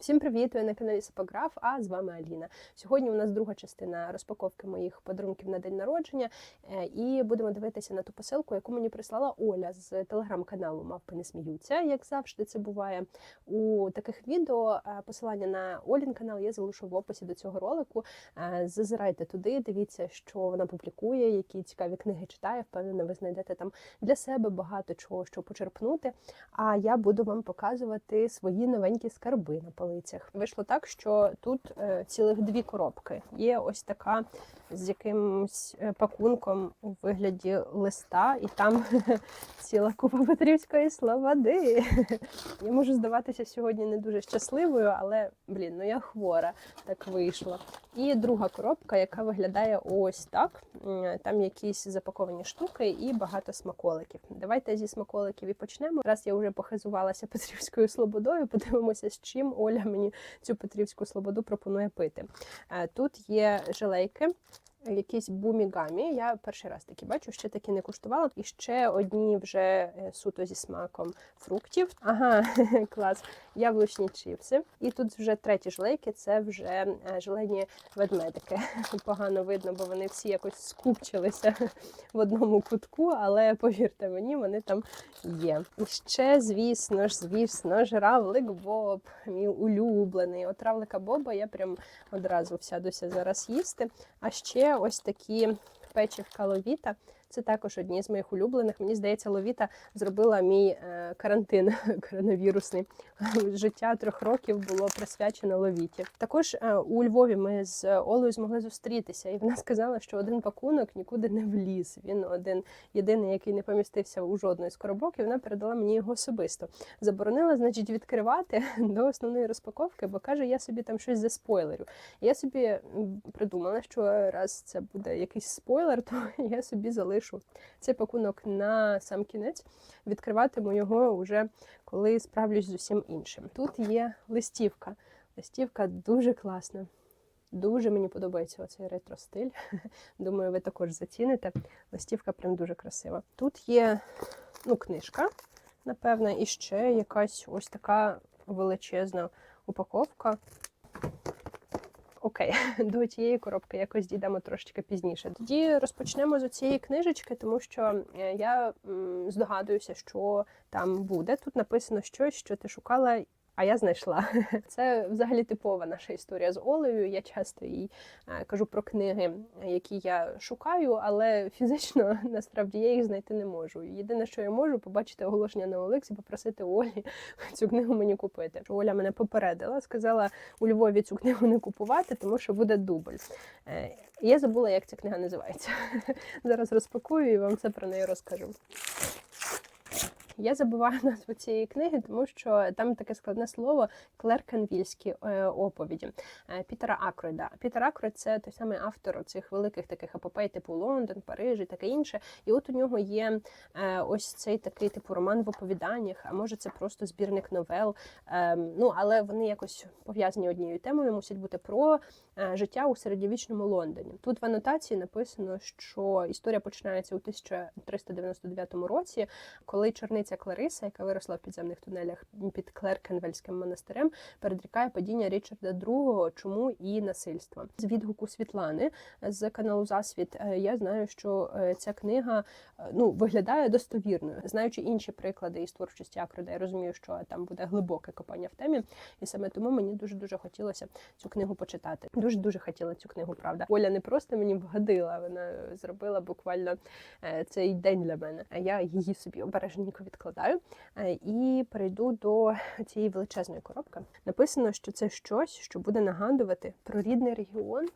Всім привіт! Ви на каналі Сапограф, а з вами Аліна. Сьогодні у нас друга частина розпаковки моїх подарунків на день народження, е, і будемо дивитися на ту посилку, яку мені прислала Оля з телеграм-каналу Мавпи не сміються. Як завжди, це буває у таких відео. Е, Посилання на Олін канал я залишу в описі до цього ролику. Е, Зазирайте туди, дивіться, що вона публікує, які цікаві книги читає. Впевнена, ви знайдете там для себе багато чого, що почерпнути. А я буду вам показувати свої новенькі скарби на полицях. Вийшло так, що тут е, цілих дві коробки. Є ось така з якимось е, пакунком у вигляді листа, і там ціла купа Петрівської слободи. Я можу здаватися сьогодні не дуже щасливою, але блін, ну я хвора, так вийшло. І друга коробка, яка виглядає ось так. Там якісь запаковані штуки і багато смаколиків. Давайте зі смаколиків і почнемо. Раз я вже похизувалася Петрівською слободою, подивимося, з чим Оля мені цю Петрівську слободу пропонує пити. Е, Тут є желейки. Якісь бумігамі. Я перший раз такі бачу, ще такі не куштувала. І ще одні вже е, суто зі смаком фруктів. Ага, клас. Яблучні чіпси. І тут вже треті желейки це вже е, желені ведмедики. Погано видно, бо вони всі якось скупчилися в одному кутку, але повірте мені, вони там є. І ще, звісно ж, звісно ж, равлик Боб, мій улюблений. От равлика Боба я прям одразу сядуся зараз їсти. А ще ось такі печивка ловіта. Це також одні з моїх улюблених. Мені здається, ловіта зробила мій е, карантин коронавірусний. Життя трьох років було присвячено ловіті. Також е, у Львові ми з Олею змогли зустрітися, і вона сказала, що один пакунок нікуди не вліз. Він один єдиний, який не помістився у жодної з коробок, і вона передала мені його особисто. Заборонила, значить, відкривати до основної розпаковки, бо каже, я собі там щось заспойлерю. Я собі придумала, що раз це буде якийсь спойлер, то я собі залишу цей пакунок на сам кінець. Відкриватиму його вже коли справлюсь з усім іншим. Тут є листівка. Листівка дуже класна. Дуже мені подобається оцей ретро-стиль. Думаю, ви також заціните. Листівка прям дуже красива. Тут є ну, книжка, напевно, і ще якась ось така величезна упаковка. Окей, до цієї коробки якось дійдемо трошечки пізніше. Тоді розпочнемо з цієї книжечки, тому що е, я здогадуюся, що там буде. Тут написано щось, що ти шукала. А я знайшла. Це взагалі типова наша історія з Олею. Я часто їй е, кажу про книги, які я шукаю, але фізично насправді я їх знайти не можу. Єдине, що я можу, побачити оголошення на Олексі, попросити Олі цю книгу мені купити. Оля мене попередила, сказала у Львові цю книгу не купувати, тому що буде дубль. Е, Я забула, як ця книга називається. Зараз розпакую і вам все про неї розкажу. Я забуваю назву цієї книги, тому що там таке складне слово клеркенвільські е, оповіді е, Пітера Акройда. Пітер Акройд – це той самий автор цих великих таких епопей, типу Лондон, Париж і таке інше. І от у нього є е, ось цей такий типу роман в оповіданнях, а може це просто збірник новел. Ну але вони якось пов'язані однією темою, мусять бути про життя у середньовічному Лондоні. Тут в анотації написано, що історія починається у 1399 році, коли чорниця Клариса, яка виросла в підземних тунелях під Клеркенвельським монастирем, передрікає падіння Річарда II, чому і насильства. З відгуку Світлани з каналу Засвіт е, я знаю, що е, ця книга е, ну виглядає достовірною. Знаючи інші приклади із творчості Акрода, я розумію, що там буде глибоке копання в темі, і саме тому мені дуже дуже хотілося цю книгу почитати. Дуже дуже хотіла цю книгу. Правда, Оля не просто мені вгадила, вона зробила буквально цей день для мене. А я її собі обережненько відкладаю е, і перейду до цієї величезної коробки. Написано, що це щось, що буде нагадувати про рідний регіон.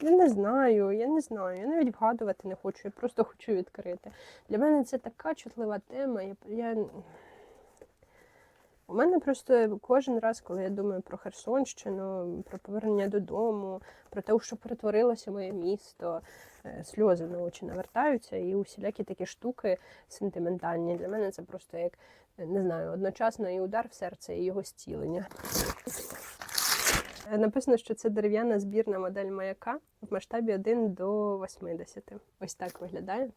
Я не знаю, я не знаю. Я навіть вгадувати не хочу, я просто хочу відкрити. Для мене це така чутлива тема. Я, я... У мене просто кожен раз, коли я думаю про Херсонщину, про повернення додому, про те, що перетворилося моє місто, е, сльози на очі навертаються, і усілякі такі штуки сентиментальні. Для мене це просто як е, не знаю, одночасно і удар в серце, і його зцілення. Е, Написано, що це дерев'яна збірна модель маяка в масштабі 1 до 80. Ось так виглядає.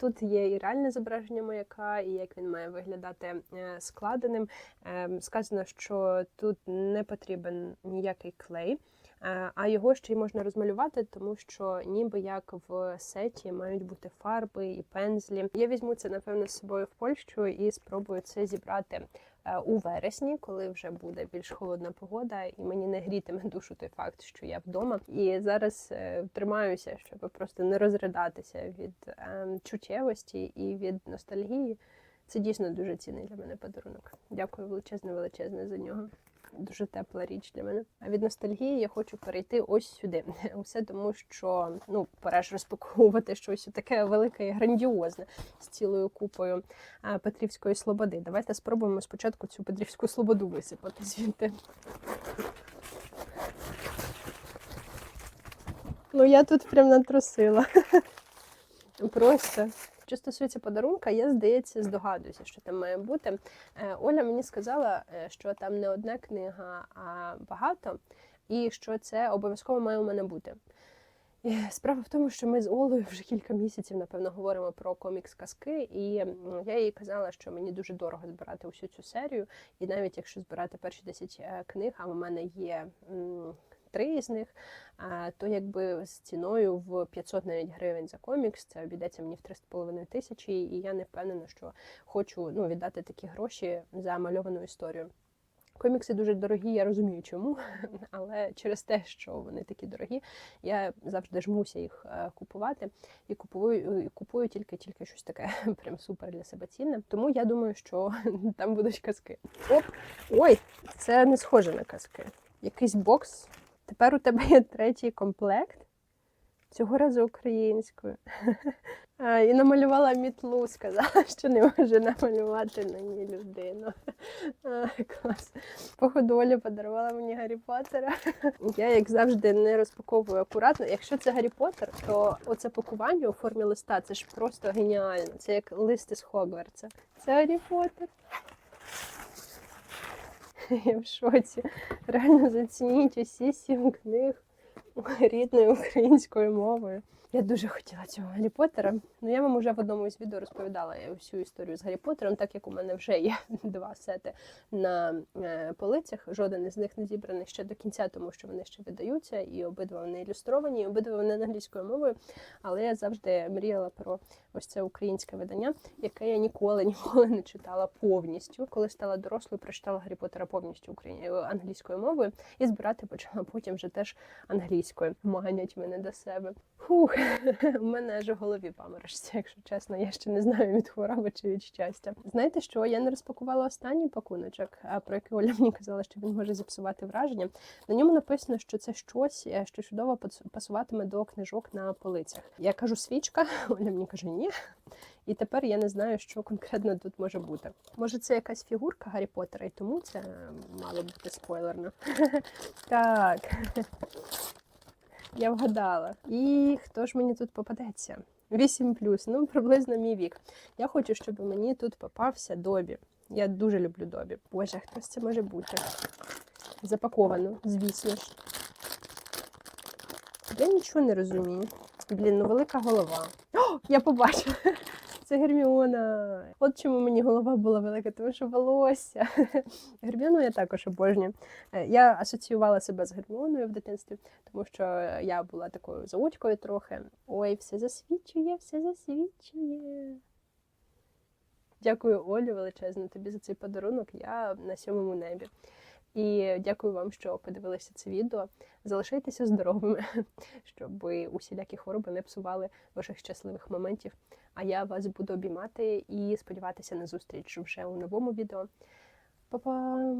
Тут є і реальне зображення маяка, і як він має виглядати е, складеним. Ем, Сказано, що тут не потрібен ніякий клей. Е, А його ще й можна розмалювати, тому що ніби як в сеті мають бути фарби і пензлі. Я візьму це напевно з собою в Польщу і спробую це зібрати у вересні, коли вже буде більш холодна погода, і мені не грітиме душу той факт, що я вдома. І зараз е, тримаюся, щоб просто не розридатися від е, чуттєвості і від ностальгії. Це дійсно дуже цінний для мене подарунок. Дякую величезне, величезне за нього. Дуже тепла річ для мене. А від ностальгії я хочу перейти ось сюди. Усе тому, що ну пора ж розпаковувати щось таке велике і грандіозне з цілою купою Петрівської слободи. Давайте спробуємо спочатку цю Петрівську слободу висипати звідти. Ну я тут прям натрусила. Просто. Що стосується подарунка, я, здається, здогадуюся, що там має бути. Е, Оля мені сказала, е, що там не одна книга, а багато, і що це обов'язково має у мене бути. І Справа в тому, що ми з Олею вже кілька місяців, напевно, говоримо про комікс-казки, і я їй казала, що мені дуже дорого збирати усю цю серію. І навіть якщо збирати перші 10 е, книг, а у мене є три із них, а, то якби з ціною в 500 навіть гривень за комікс, це обійдеться мені в 3,5 тисячі, і я не впевнена, що хочу ну, віддати такі гроші за мальовану історію. Комікси дуже дорогі, я розумію чому, але через те, що вони такі дорогі, я завжди жмуся їх е, купувати і купую, купую тільки тільки щось таке прям супер для себе цінне. Тому я думаю, що там будуть казки. Оп! Ой, це не схоже на казки. Якийсь бокс. Тепер у тебе є третій комплект. Цього разу українською. І намалювала мітлу, сказала, що не може намалювати на ній людину. Клас. Походу, Оля подарувала мені Гаррі Поттера. Я, як завжди, не розпаковую акуратно. Якщо це Гаррі Поттер, то оце пакування у формі листа це ж просто геніально. Це як лист із Хогвартса. Це Гаррі Поттер. Я в шоці. Реально зацініть усі сім книг рідною українською мовою. Я дуже хотіла цього Гаррі Поттера. Ну я вам уже в одному із відео розповідала всю історію з Гаррі Поттером, так як у мене вже є два сети на е, полицях. Жоден із них не зібраний ще до кінця, тому що вони ще видаються, і обидва вони ілюстровані, і обидва вони англійською мовою. Але я завжди мріяла про ось це українське видання, яке я ніколи ніколи не читала повністю. Коли стала дорослою, прочитала Гаррі Поттера повністю україн... англійською мовою і збирати почала потім вже теж англійською. Манять мене до себе. Фух, у мене аж у голові паморочиться, якщо чесно, я ще не знаю від хвороби чи від щастя. Знаєте що? Я не розпакувала останній пакуночок, про який Оля мені казала, що він може зіпсувати враження. На ньому написано, що це щось, е, що чудово пасуватиме до книжок на полицях. Я кажу свічка, Оля мені каже ні. І тепер я не знаю, що конкретно тут може бути. Може, це якась фігурка Гаррі Поттера, і тому це мало бути спойлерно. Так. Я вгадала. І хто ж мені тут попадеться? 8 плюс, ну приблизно мій вік. Я хочу, щоб мені тут попався Добі. Я дуже люблю Добі. Боже, хтось це може бути? Запаковано, звісно ж. Я нічого не розумію. Блін, ну велика голова. О, я побачила. Це Герміона. От чому мені голова була велика, тому що волосся. Герміону я також обожнюю. Е, Я асоціювала себе з Герміоною в дитинстві, тому що я була такою заучкою трохи. Ой, все засвічує, все засвічує. Дякую, Олю, величезно тобі за цей подарунок. Я на сьомому небі. І дякую вам, що подивилися це відео. Залишайтеся здоровими, щоб усілякі хвороби не псували ваших щасливих моментів. А я вас буду обіймати і сподіватися на зустріч вже у новому відео. Па-па!